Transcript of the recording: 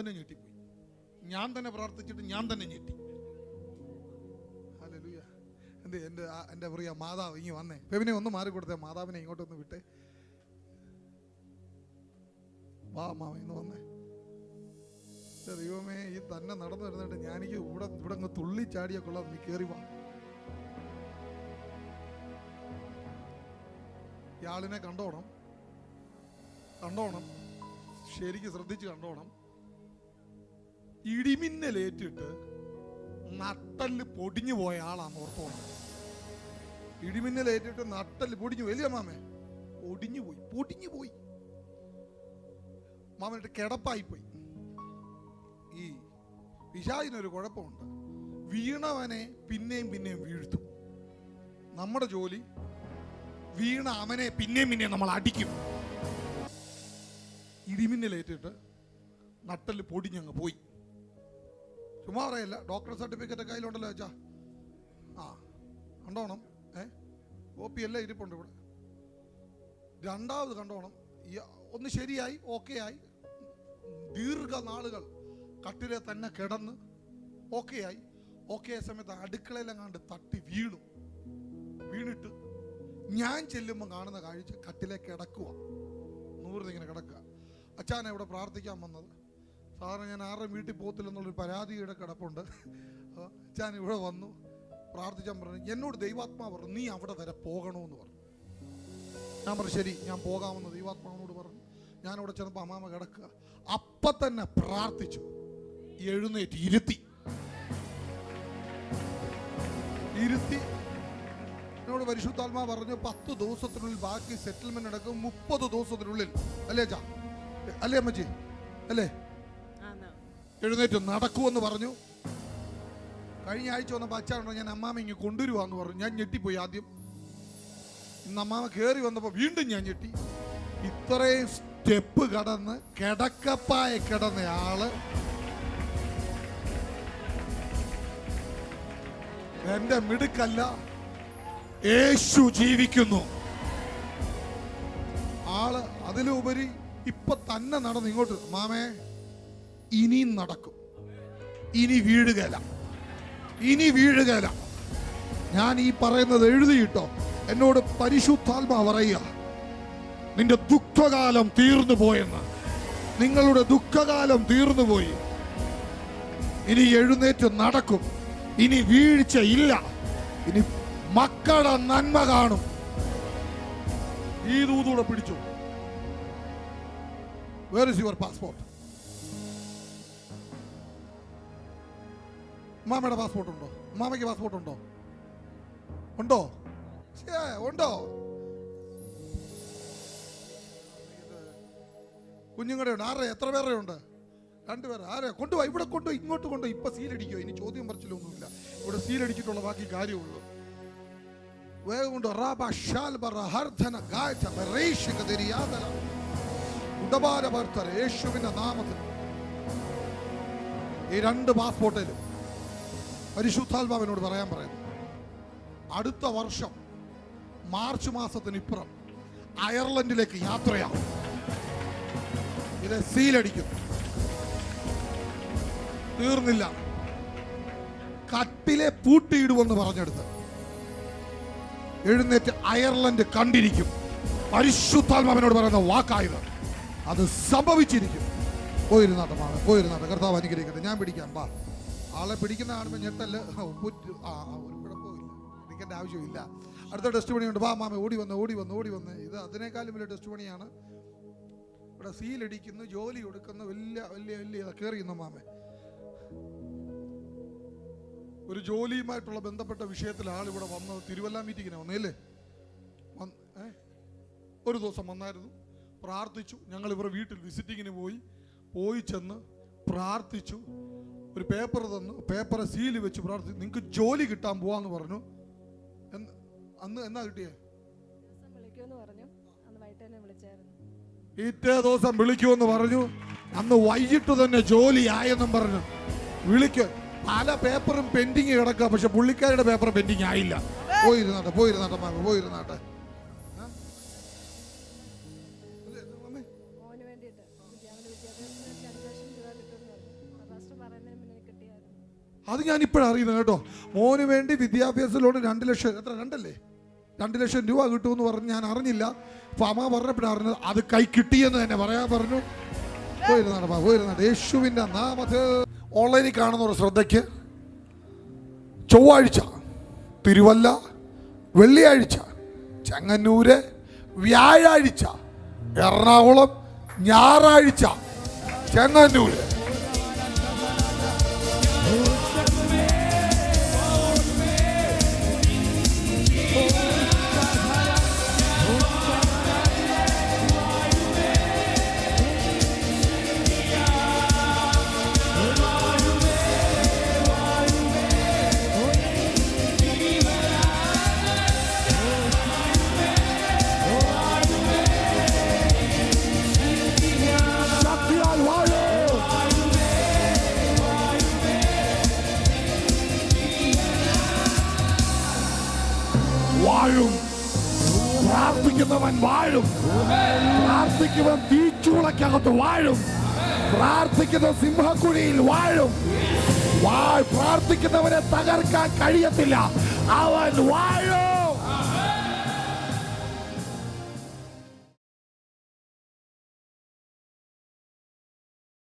തന്നെ ഞെട്ടിപ്പോയി. ഞാൻ തന്നെ പ്രാർത്ഥിച്ചിട്ട് ഞാൻ തന്നെ ഞെട്ടി. എന്ത് എന്റെ എന്റെ പ്രിയ മാതാവ് ഇങ്ങി വന്നേ. ഫെബിനെ ഒന്ന് മാറി കൊടുത്തേ മാതാവിനെ ഇങ്ങോട്ടൊന്ന് വിട്ടേ. വാ മാമ ഇന്ന് വന്നേ. ദൈവമേ ഈ തന്നെ നടന്നു വരുന്നിട്ട് ഞാനിക്ക് ഇവിടെ ഇവിടെ അങ്ങ് തുള്ളി ചാടിയ കൊള്ളാം. നീ കയറി വാ. ഇയാളിനെ കണ്ടോണം. കണ്ടോണം. ശരിക്ക് ശ്രദ്ധിച്ച് കണ്ടോണം. ഇടിമിന്നലേറ്റിട്ട് നട്ടൽ പൊടിഞ്ഞു പോയ ആളാണ് ഓർത്തോണം ഇടിമിന്നലേറ്റിട്ട് നട്ടൽ പൊടിഞ്ഞു പോയി. വലിയ മാമേ? പൊടിഞ്ഞു പോയി പൊടിഞ്ഞു പോയി. മാമനിട്ട് കിടപ്പായി പോയി. ഈ പിശാചിനൊരു കുഴപ്പമുണ്ട്. വീണവനെ പിന്നെയും പിന്നെയും വീഴ്ത്തും. നമ്മുടെ ജോലി വീണ അവനെ പിന്നെയും പിന്നെയും നമ്മൾ അടിക്കും. ഇടിമിന്നലേറ്റിട്ട് നട്ടൽ പൊടിഞ്ഞങ്ങ് പോയി. ചുമ്മാ പറയല്ല. ഡോക്ടർ സർട്ടിഫിക്കറ്റ് കയ്യിലുണ്ടല്ലോ വെച്ചാ ആ കണ്ടോണം. ഏ കോപ്പി എല്ലാം ഇരിപ്പുണ്ട് ഇവിടെ. രണ്ടാമത് കണ്ടോണം. ഒന്ന് ശരിയായി ഓക്കെ ആയി. ദീർഘനാളുകൾ കട്ടിലെ തന്നെ കിടന്ന് ഓക്കെ ആയി. ഓക്കെ ആയ സമയത്ത് അടുക്കളയിലും കണ്ട് തട്ടി വീണു. വീണിട്ട് ഞാൻ ചെല്ലുമ്പോൾ കാണുന്ന കാഴ്ച കട്ടിലേക്ക് കിടക്കുക നൂറിനിങ്ങനെ കിടക്കുക. അച്ഛാനെ ഇവിടെ പ്രാർത്ഥിക്കാൻ വന്നത്. സാറിന് ഞാൻ ആരുടെ വീട്ടിൽ പോകത്തില്ലെന്നുള്ളൊരു പരാതിയുടെ കിടപ്പുണ്ട്. ഞാൻ ഇവിടെ വന്നു പ്രാർത്ഥിച്ചാൻ പറഞ്ഞു എന്നോട് ദൈവാത്മാവ് പറഞ്ഞു നീ അവിടെ വരെ പോകണമെന്ന് പറഞ്ഞു. ഞാൻ പറഞ്ഞു ശരി ഞാൻ പോകാമെന്ന് ദൈവാത്മാവിനോട് പറഞ്ഞു. ഞാൻ അവിടെ ചെന്നപ്പോൾ അമ്മാമ കിടക്കുക. അപ്പം തന്നെ പ്രാർത്ഥിച്ചു എഴുന്നേറ്റ് ഇരുത്തി. ഇരുത്തി. എന്നോട് പരിശുദ്ധാത്മാ പറഞ്ഞു പത്ത് ദിവസത്തിനുള്ളിൽ ബാക്കി സെറ്റിൽമെന്റ് നടക്കും മുപ്പത് ദിവസത്തിനുള്ളിൽ. അല്ലേ ചാ അല്ലേ അമ്മച്ചി? അല്ലേ. എഴുന്നേറ്റ് നടക്കുമെന്ന് പറഞ്ഞു. കഴിഞ്ഞ ആഴ്ച വന്നപ്പോൾ അച്ഛനുണ്ടോ ഞാൻ അമ്മാമ ഇങ്ങ് കൊണ്ടുവരുവാന്ന് പറഞ്ഞു. ഞാൻ ഞെട്ടിപ്പോയി ആദ്യം. ഇന്ന് അമ്മാമ കയറി വന്നപ്പോൾ വീണ്ടും ഞാൻ ഞെട്ടി. ഇത്രയും സ്റ്റെപ്പ് കടന്ന് കിടക്കപ്പായ കിടന്ന ആൾ എന്റെ മിടുക്കല്ല യേശു ജീവിക്കുന്നു. ആൾ അതിലുപരി ഇപ്പൊ തന്നെ നടന്ന് ഇങ്ങോട്ട് മാമേ ഇനിയും നടക്കും. ഇനി വീഴുകയില്ല ഇനി വീഴുകയില്ല ഞാൻ ഈ പറയുന്നത് എഴുതിയിട്ടോ? എന്നോട് പരിശുദ്ധാത്മാ പറയുക. നിന്റെ ദുഃഖകാലം തീർന്നു പോയെന്ന്. നിങ്ങളുടെ ദുഃഖകാലം തീർന്നു പോയി. ഇനി എഴുന്നേറ്റ് നടക്കും. ഇനി വീഴ്ച ഇല്ല. ഇനി മക്കളുടെ നന്മ കാണും. ഈ ദൂതൂടെ പിടിച്ചു. വേർ ഇസ് യുവർ പാസ്പോർട്ട് മാമയുടെ പാസ്പോർട്ട് ഉണ്ടോ? മാമയ്ക്ക് പാസ്പോർട്ട് ഉണ്ടോ? ഉണ്ടോ? ഉണ്ടോ? കുഞ്ഞുങ്ങളുടെ ഉണ്ട്. ആരുടെ? എത്ര പേരുടെ ഉണ്ട്? രണ്ടുപേർ ആരെ? കൊണ്ടുപോയി. ഇവിടെ കൊണ്ടുപോയി. ഇങ്ങോട്ട് കൊണ്ടുപോയി. ഇപ്പൊ സീലടിക്കോ ഇനി ചോദ്യം പറിച്ചിലൊന്നുമില്ല. ഇവിടെ സീലടിച്ചിട്ടുള്ള ബാക്കി കാര്യമുള്ളൂ. വേഗം റാബ ഹർധന ഗായത നാമത്തിൽ. ഈ രണ്ട് പാസ്പോർട്ടിലും പരിശുദ്ധാത്മാവിനോട് പറയാൻ പറയുന്നു. അടുത്ത വർഷം മാർച്ച് മാസത്തിന് ഇപ്പുറം അയർലൻഡിലേക്ക് യാത്രയാണ്. ഇത് സീലടിക്കും തീർന്നില്ല. കട്ടിലെ പൂട്ടിയിടുമെന്ന് പറഞ്ഞെടുത്ത് എഴുന്നേറ്റ് അയർലൻഡ് കണ്ടിരിക്കും. പരിശുദ്ധാത്മാവിനോട് പറയുന്ന വാക്കായത്. അത് സംഭവിച്ചിരിക്കും. പോയിരുന്നാട്ടമാണ് പോയിരുന്നാട്ടം. കർത്താവ് അനുഗ്രഹിക്കട്ടെ. ഞാൻ പിടിക്കാം. വാ ആളെ പിടിക്കുന്ന കാണുമ്പോൾ ഞെട്ടൽ. പുറ്റ് ആ ഒരു കുഴപ്പമില്ല പിടിക്കേണ്ട ആവശ്യമില്ല അടുത്ത ടെസ്റ്റ് പണിയുണ്ട് വാ മാമ ഓടി വന്ന് ഓടി വന്ന് ഓടി വന്ന്. ഇത് അതിനേക്കാളും വലിയ ടെസ്റ്റ് പണിയാണ് ഇവിടെ സീലടിക്കുന്നു ജോലി കൊടുക്കുന്നു വലിയ വലിയ വലിയ കയറിയുന്നു മാമ. ഒരു ജോലിയുമായിട്ടുള്ള ബന്ധപ്പെട്ട വിഷയത്തിൽ ആൾ ഇവിടെ വന്ന് തിരുവല്ല മീറ്റിങ്ങിന് വന്നേല്ലേ വന്ന്? ഒരു ദിവസം വന്നായിരുന്നു. പ്രാർത്ഥിച്ചു. ഞങ്ങൾ ഇവരുടെ വീട്ടിൽ വിസിറ്റിങ്ങിന് പോയി. പോയി ചെന്ന് പ്രാർത്ഥിച്ചു. ഒരു പേപ്പർ തന്നു പേപ്പർ സീൽ വെച്ച് പ്രാർത്ഥി നിങ്ങൾക്ക് ജോലി കിട്ടാൻ പോവാന്ന് പറഞ്ഞു. അന്ന് എന്നാ കിട്ടിയേ? പിറ്റേ ദിവസം വിളിക്കുമെന്ന് പറഞ്ഞു. അന്ന് വൈകിട്ട് തന്നെ ജോലി ആയെന്നും പറഞ്ഞു. വിളിക്ക്. പല പേപ്പറും പെൻഡിങ് കിടക്കുക പക്ഷെ പുള്ളിക്കാരുടെ പേപ്പർ പെൻഡിങ് ആയില്ല. പോയിരുന്നാട്ടെ പോയിരുന്നാട്ടെ മാമ പോയിരുന്നാട്ടെ. അത് ഞാൻ ഇപ്പോഴാണ് അറിയുന്നത് കേട്ടോ. മോന് വേണ്ടി വിദ്യാഭ്യാസ ലോൺ രണ്ട് ലക്ഷം എത്ര രണ്ടല്ലേ? രണ്ട് ലക്ഷം രൂപ കിട്ടുമെന്ന് പറഞ്ഞ് ഞാൻ അറിഞ്ഞില്ല. അപ്പോൾ അമ്മ പറഞ്ഞപ്പോഴാണ് അറിഞ്ഞത് അത് കൈ കിട്ടിയെന്ന് തന്നെ പറയാൻ പറഞ്ഞു. പോയിരുന്നാണ് പോയിരുന്നാണ് യേശുവിന്റെ നാമത് ഓൺലൈനിൽ കാണുന്ന ഒരു ശ്രദ്ധയ്ക്ക്. ചൊവ്വാഴ്ച തിരുവല്ല വെള്ളിയാഴ്ച ചെങ്ങന്നൂര് വ്യാഴാഴ്ച എറണാകുളം ഞായറാഴ്ച ചെങ്ങന്നൂര്. വാഴും. പ്രാർത്ഥിക്കുന്നവൻ വാഴും. പ്രാർത്ഥിക്കുന്നവൻ തീച്ചൂളക്കകത്ത് വാഴും. പ്രാർത്ഥിക്കുന്ന സിംഹക്കുഴിയിൽ വാഴും. പ്രാർത്ഥിക്കുന്നവനെ തകർക്കാൻ കഴിയത്തില്ല. അവൻ വാഴും.